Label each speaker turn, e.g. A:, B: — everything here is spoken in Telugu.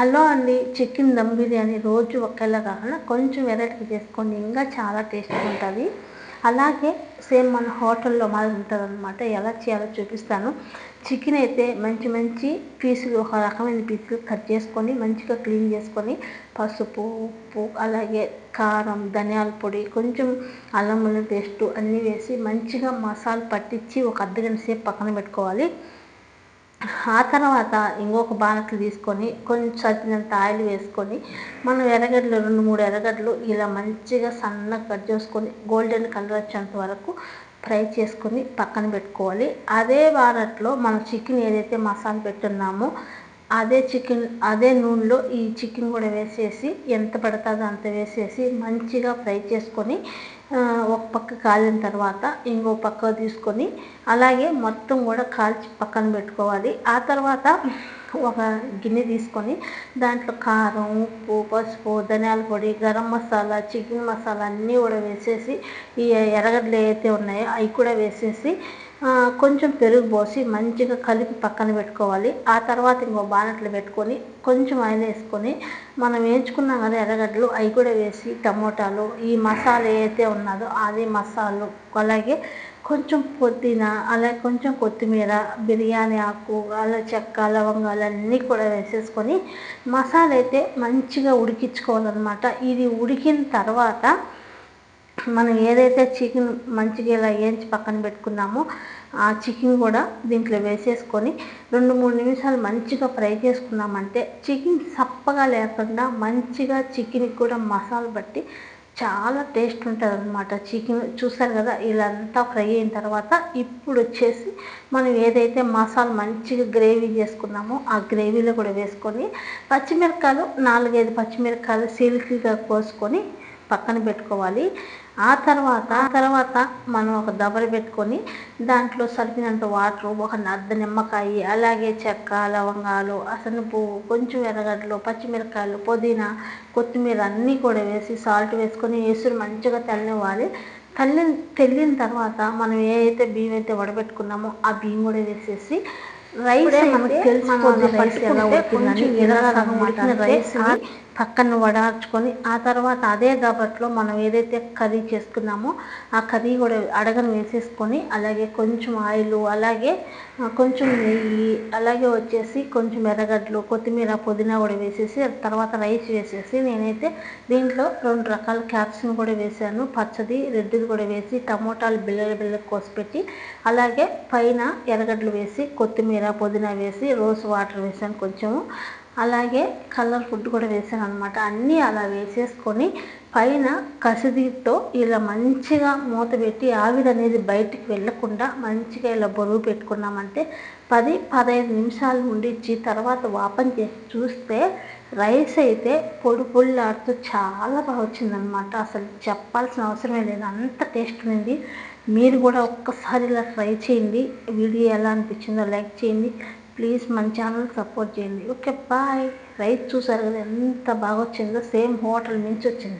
A: హలో అండి చికెన్ దమ్ బిర్యానీ రోజు ఒకేలా కాకుండా కొంచెం వెరైటీ చేసుకోండి ఇంకా చాలా టేస్ట్గా ఉంటుంది. అలాగే సేమ్ మన హోటల్లో మాది ఉంటుంది అనమాట ఎలా చేయాలో చూపిస్తాను. చికెన్ అయితే మంచి మంచి పీసులు ఒక రకమైన పీసులు కట్ చేసుకొని మంచిగా క్లీన్ చేసుకొని పసుపు ఉప్పు అలాగే కారం ధనియాల పొడి కొంచెం అల్లం వెల్లుల్లి పేస్టు అన్నీ వేసి మంచిగా మసాలా పట్టించి ఒక అర్ధగంట సేపు పక్కన పెట్టుకోవాలి. ఆ తర్వాత ఇంకొక బాణట్లు తీసుకొని కొంచెం సరిపోయినంత ఆయిల్ వేసుకొని మనం ఎర్రగడ్డలు రెండు మూడు ఎర్రగడ్డలు ఇలా మంచిగా సన్నగా కట్ చేసుకొని గోల్డెన్ కలర్ వచ్చేంత వరకు ఫ్రై చేసుకొని పక్కన పెట్టుకోవాలి. అదే బాణట్లో మనం చికెన్ ఏదైతే మసాలా పెట్టున్నామో అదే చికెన్ అదే నూనెలో ఈ చికెన్ కూడా వేసేసి ఎంత పడుతుందో అంత వేసేసి మంచిగా ఫ్రై చేసుకొని ఒక పక్క కాలిన తర్వాత ఇంకో పక్క తీసుకొని అలాగే మొత్తం కూడా కాల్చి పక్కన పెట్టుకోవాలి. ఆ తర్వాత ఒక గిన్నె తీసుకొని దాంట్లో కారం ఉప్పు పసుపు ధనియాల పొడి గరం మసాలా చికెన్ మసాలా అన్నీ కూడా వేసేసి ఈ ఎర్రగడ్డలు ఏవైతే ఉన్నాయో అవి కూడా వేసేసి కొంచెం పెరుగు పోసి మంచిగా కలిపి పక్కన పెట్టుకోవాలి. ఆ తర్వాత ఇంకో బాణట్లు పెట్టుకొని కొంచెం ఆయిల్ వేసుకొని మనం వేయించుకున్నాం కదా ఎర్రగడ్డలు అవి కూడా వేసి టమోటాలు ఈ మసాలా ఏదైతే ఉన్నదో అది మసాలు అలాగే కొంచెం పుదీనా అలాగే కొంచెం కొత్తిమీర బిర్యానీ ఆకు అలా చెక్క లవంగాలు అన్నీ కూడా వేసేసుకొని మసాలా అయితే మంచిగా ఉడికించుకోవాలన్నమాట. ఇది ఉడికిన తర్వాత మనం ఏదైతే చికెన్ మంచిగా ఇలా వేయించి పక్కన పెట్టుకున్నామో ఆ చికెన్ కూడా దీంట్లో వేసేసుకొని రెండు మూడు నిమిషాలు మంచిగా ఫ్రై చేసుకున్నామంటే చికెన్ సప్పగా లేకుండా మంచిగా చికెన్కి కూడా మసాలా బట్టి చాలా టేస్ట్ ఉంటుంది అనమాట చికెన్ చూసారు కదా ఇదంతా ఫ్రై అయిన తర్వాత ఇప్పుడు వచ్చేసి మనం ఏదైతే మసాలా మంచిగా గ్రేవీ చేసుకున్నామో ఆ గ్రేవీలో కూడా వేసుకొని పచ్చిమిరపకాయలు నాలుగైదు పచ్చిమిరపకాయలు సిల్కీగా కోసుకొని పక్కన పెట్టుకోవాలి. ఆ తర్వాత ఆ తర్వాత మనం ఒక దబర పెట్టుకొని దాంట్లో సరిపినంత వాటర్ ఒక అర్ధ నిమ్మకాయ అలాగే చెక్క లవంగాలు అసలు పువ్వు కొంచెం ఎర్రగడ్డలు పచ్చిమిరకాయలు పుదీనా కొత్తిమీర అన్నీ కూడా వేసి సాల్ట్ వేసుకొని వేసురు మంచిగా తెల్లనివ్వాలి. తల్లి తెల్లిన తర్వాత మనం ఏ అయితే బియ్యం అయితే వడబెట్టుకున్నామో ఆ బియ్యం కూడా వేసేసి రైస్ మనకు తెలిసిపోతుంది రైస్ ఎలా ఉడికిందని రైస్ పక్కన వడార్చుకొని ఆ తర్వాత అదే దాబట్లో మనం ఏదైతే కర్రీ చేసుకున్నామో ఆ కర్రీ కూడా అడగను వేసేసుకొని అలాగే కొంచెం ఆయిల్ అలాగే కొంచెం నెయ్యి అలాగే వచ్చేసి కొంచెం ఎర్రగడ్డలు కొత్తిమీర పుదీనా కూడా వేసేసి తర్వాత రైస్ వేసేసి నేనైతే దీంట్లో రెండు రకాల క్యాప్సికం కూడా వేసాను పచ్చది రెడ్డిది కూడా వేసి టమోటాలు బిల్లలు బిల్లలు కోసిపెట్టి అలాగే పైన ఎర్రగడ్డలు వేసి కొత్తిమీర పుదీనా వేసి రోజ్ వాటర్ వేసాను కొంచెము. అలాగే కలర్ ఫుడ్ కూడా వేసాను అనమాట అన్నీ అలా వేసేసుకొని పైన కసిదీతో ఇలా మంచిగా మూత పెట్టి ఆవిరి అనేది బయటికి వెళ్ళకుండా మంచిగా ఇలా బరువు పెట్టుకున్నామంటే పది పదహైదు నిమిషాలు ఉండిచ్చి తర్వాత వాపన్ చేసి చూస్తే రైస్ అయితే పొడి పొడిలాడుతూ చాలా బాగా వచ్చిందనమాట అసలు చెప్పాల్సిన అవసరమే లేదు. అంత టేస్ట్ ఉంది మీరు కూడా ఒక్కసారి ఇలా ట్రై చేయండి. వీడియో ఎలా అనిపించిందో లైక్ చేయండి. ప్లీజ్ మన ఛానల్ సపోర్ట్ చేయండి. Okay bye. రైస్ చూసారు కదా ఎంత బాగా వచ్చిందో సేమ్ హోటల్ నుంచి వచ్చింది.